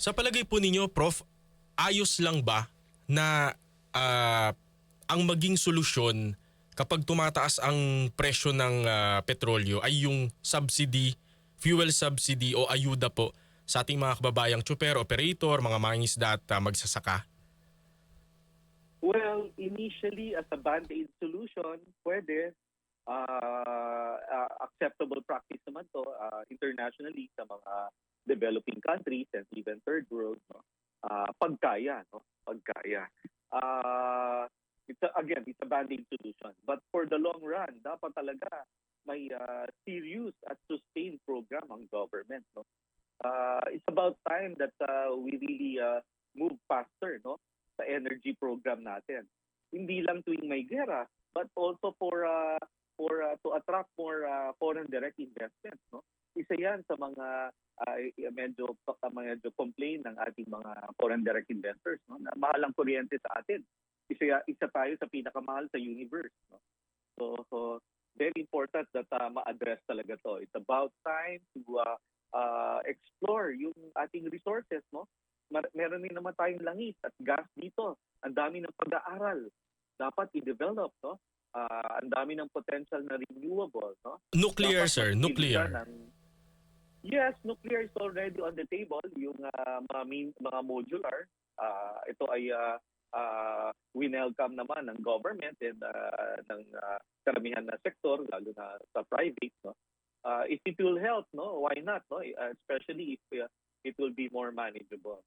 Sa palagay po ninyo, Prof, ayos lang ba na ah, ang maging solusyon kapag tumataas ang presyo ng ah, petrolyo ay yung subsidy, fuel subsidy o ayuda po sa ating mga kababayang tsuper, operator, mga mangingisda at ah, magsasaka? Well, initially, as a band-aid solution, pwede. Uh, uh, acceptable practice naman to uh, internationally sa mga developing countries and even third world. No? Uh, pagkaya, no? Pagkaya. Uh, it's a, again, it's a band-aid solution. But for the long run, dapat talaga may uh, serious at sustained program ang government. No? Uh, it's about time that uh, we really uh, move faster, no? sa energy program natin. Hindi lang tuwing may gera, but also for uh, attract more uh, foreign direct investment, no? Isa 'yan sa mga uh, medyo uh, medyo complain ng ating mga foreign direct investors, no? Na mahal ang kuryente sa atin. Isa isa tayo sa pinakamahal sa universe, no? So, so very important that uh, ma-address talaga to. It's about time to uh, uh, explore yung ating resources, no? Mar- meron din naman tayong langis at gas dito. Ang dami ng pag-aaral dapat i-develop, no? Ah, ang dami ng potential na renewable, no? Nuclear, Dapat sir. Nuclear. ng- Yes, nuclear is already on the table. Yung ah, mga, min- mga modular, ah, ito ay uh, winelcome naman ng government and ah, ng ah, karamihan na sektor, lalo na sa private. No? Ah, if it will help, no, why not? No? Ah, especially if ah, it will be more manageable.